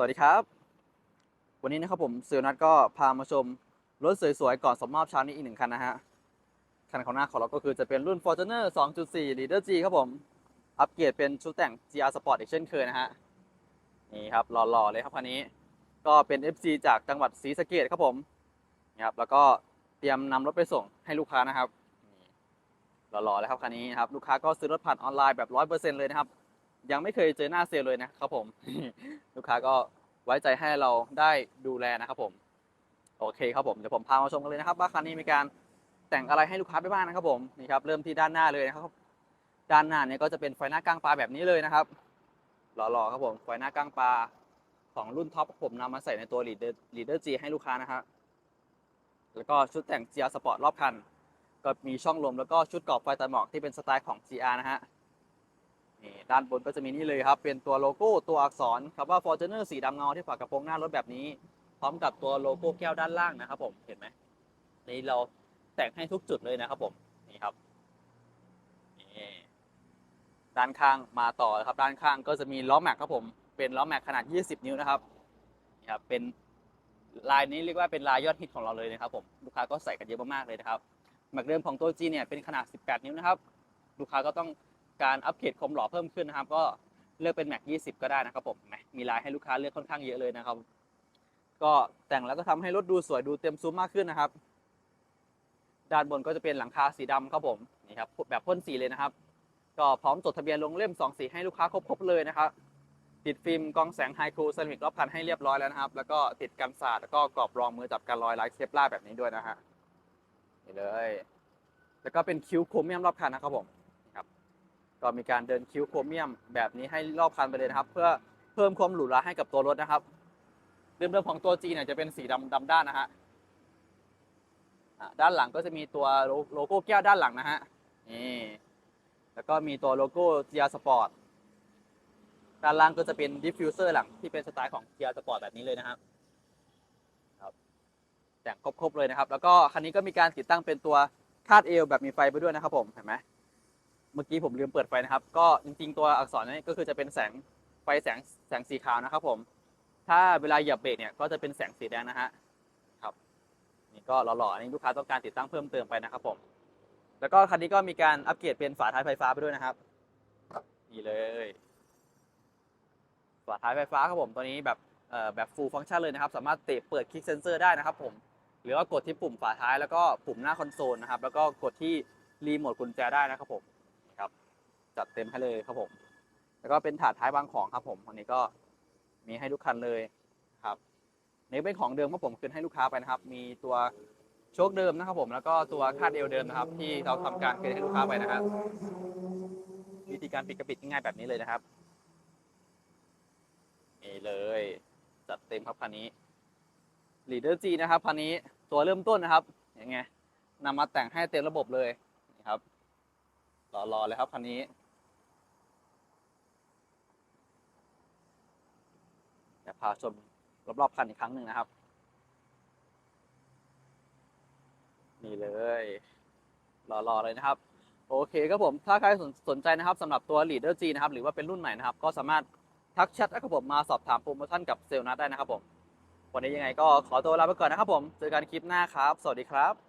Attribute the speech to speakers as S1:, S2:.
S1: สวัสดีครับ วันนี้นะครับผมเซลลนัทก็พามาชมรถสวยๆ ก่อนสมมอบเช้านี้อีกหนึ่งคันนะฮะ คันของหน้าของเราก็คือจะเป็นรุ่น Fortuner 2.4 Leader G ครับผม อัปเกรดเป็นชุดแต่ง GR Sport อีกเช่นเคยนะฮะ นี่ครับหล่อๆเลยครับคันนี้ ก็เป็น FC จากจังหวัดศรีสะเกดครับผมนี่ครับแล้วก็เตรียมนำรถไปส่งให้ลูกค้านะครับหล่อๆเลยครับคันนี้นะครับลูกค้าก็ซื้อรถผ่านออนไลน์แบบ 100%เลยนะครับ ยังไม่เคยเจอหน้าเซลเลยนะครับผม ลูกค้าก็ไว้ใจให้เราได้ดูแลนะครับผม โอเคครับผมเดี๋ยวผมพามาชมกันเลยนะครับ ว่าคันนี้มีการแต่งอะไรให้ลูกค้าไปบ้างนะครับผมนี่ครับเริ่มที่ด้านหน้าเลยนะครับ ด้านหน้าเนี่ยก็จะเป็นไฟหน้ากลางปลาแบบนี้เลยนะครับหล่อๆครับผมไฟหน้ากลางปลาของรุ่นท็อปผมนำมาใส่ในตัว Leader Leader G ให้ลูกค้านะครับแล้วก็ชุดแต่ง GR Sport รอบคัน ก็มีช่องลมแล้วก็ชุดกรอบไฟตาหมอกที่เป็นสไตล์ของ GR นะฮะ นี่ด้านบนก็จะมีนี่เลยครับ เป็นตัวโลโก้ตัวอักษรคำว่า Fortuner สีดำเงาที่ฝากระโปรงหน้ารถแบบนี้ พร้อมกับตัวโลโก้แก้วด้านล่างนะครับ ผมเห็นไหมนี่เราแต่งให้ทุกจุดเลยนะครับ ผมนี่ครับนี่ด้านข้างมาต่อครับ ด้านข้างก็จะมีล้อแม็กครับผมเป็นล้อแม็กขนาด 20 นิ้วนะครับนี่ครับเป็นลายนี้เรียกว่าเป็นลายยอดฮิตของเราเลยนะครับ ผมลูกค้าก็ใส่กันเยอะมากๆเลยนะครับแม็กเดิมของตัว G เนี่ยเป็นขนาด 18 นิ้วนะครับ ลูกค้าก็ต้อง การอัปเกรดคมหล่อเพิ่มขึ้นนะครับ ก็เลือกเป็นแม็ก20 ก็ได้นะครับผมมีลายให้ลูกค้าเลือกค่อนข้างเยอะเลยนะครับ ก็แต่งแล้วก็ทำให้รถดูสวยดูเต็มซุ้มมากขึ้นนะครับ ด้านบนก็จะเป็นหลังคาสีดำครับผมนี่ครับแบบพ่นสีเลยนะครับ ก็พร้อมจดทะเบียนลงเล่ม2สีให้ลูกค้าครบๆเลยนะครับติดฟิล์มกองแสงไฮคูลเซรามิกรอบคันให้เรียบร้อยแล้วนะครับ แล้วก็ติดกันสาดแล้วก็กรอบรองมือจับกันรอยลายเคปล่าแบบนี้ด้วยนะฮะนี่เลย แล้วก็เป็นคิ้วโครเมียมรอบคันนะครับผม ก็มีการเดินคิ้วโครเมียมแบบนี้ให้รอบคันไปเลยนะครับ เพื่อเพิ่มความหรูหราให้กับตัวรถนะครับเดิมๆของตัว G เนี่ยจะเป็นสีดำดำด้านนะฮะด้านหลังก็จะมีตัวโลโก้แก้วด้านหลังนะฮะนี่แล้วก็มีตัวโลโก้ GR Sport ด้านล่างก็จะเป็นดิฟฟิวเซอร์หลังที่เป็นสไตล์ของ GR Sport แบบนี้เลยนะครับครับแต่งครบๆเลยนะครับ แล้วก็คันนี้ก็มีการติดตั้งเป็นตัวคาดเอวแบบมีไฟไปด้วยนะครับผมเห็นไหม มื่อกี้ผมลืมเปิดไฟนะครับ ก็จริงๆตัวอักษรนี้ก็คือจะเป็นแสงไฟแสงแสงสีขาวนะครับ ผม ถ้าเวลาเหยียบเบรกเนี่ยก็จะเป็นแสงสีแดงนะฮะครับ นี่ก็หล่อๆอันนี้ลูกค้าต้องการติดตั้งเพิ่มเติมไปนะครับผม แล้วก็คันนี้ก็มีการอัปเกรดเป็นฝาท้ายไฟฟ้าไปด้วยนะครับนี่เลยฝาท้ายไฟฟ้าครับผมตัวนี้แบบแบบ full function เลยนะครับ สามารถเตะเปิดคลิกเซนเซอร์ได้นะครับผม หรือว่ากดที่ปุ่มฝาท้ายแล้วก็ปุ่มหน้าคอนโซลนะครับ แล้วก็กดที่รีโมทกุญแจได้นะครับผม จัดเต็มให้เลยครับผม แล้วก็เป็นถาดท้ายวางของครับผมอันนี้ก็มีให้ทุกคันเลยครับนี่เป็นของเดิมครับผมคืนให้ลูกค้าไปนะครับ มีตัวโชคเดิมนะครับผม แล้วก็ตัวคาดเอวเดิมนะครับ ที่เราทำการคืนให้ลูกค้าไปนะครับ วิธีการปิดกระปิดง่ายๆแบบนี้เลยนะครับนี่เลยจัดเต็มครับคันนี้ Leader G นะครับคันนี้ตัวเริ่มต้นนะครับยังไงนำมาแต่งให้เต็มระบบเลยนี่ครับรอๆเลยครับคันนี้ เดี๋ยวพาชมรอบๆคันอีกครั้งหนึ่งนะครับ นี่เลยรอๆเลยนะครับ โอเคครับผมถ้าใครสนสนใจนะครับสำหรับตัว Leader G นะครับ หรือว่าเป็นรุ่นใหม่นะครับ ก็สามารถทักแชทกับผมมาสอบถามโปรโมชั่นกับเซลล์นัดได้นะครับผม วันนี้ยังไงก็ขอตัวลาไปก่อนนะครับผม เจอกันคลิปหน้าครับ สวัสดีครับ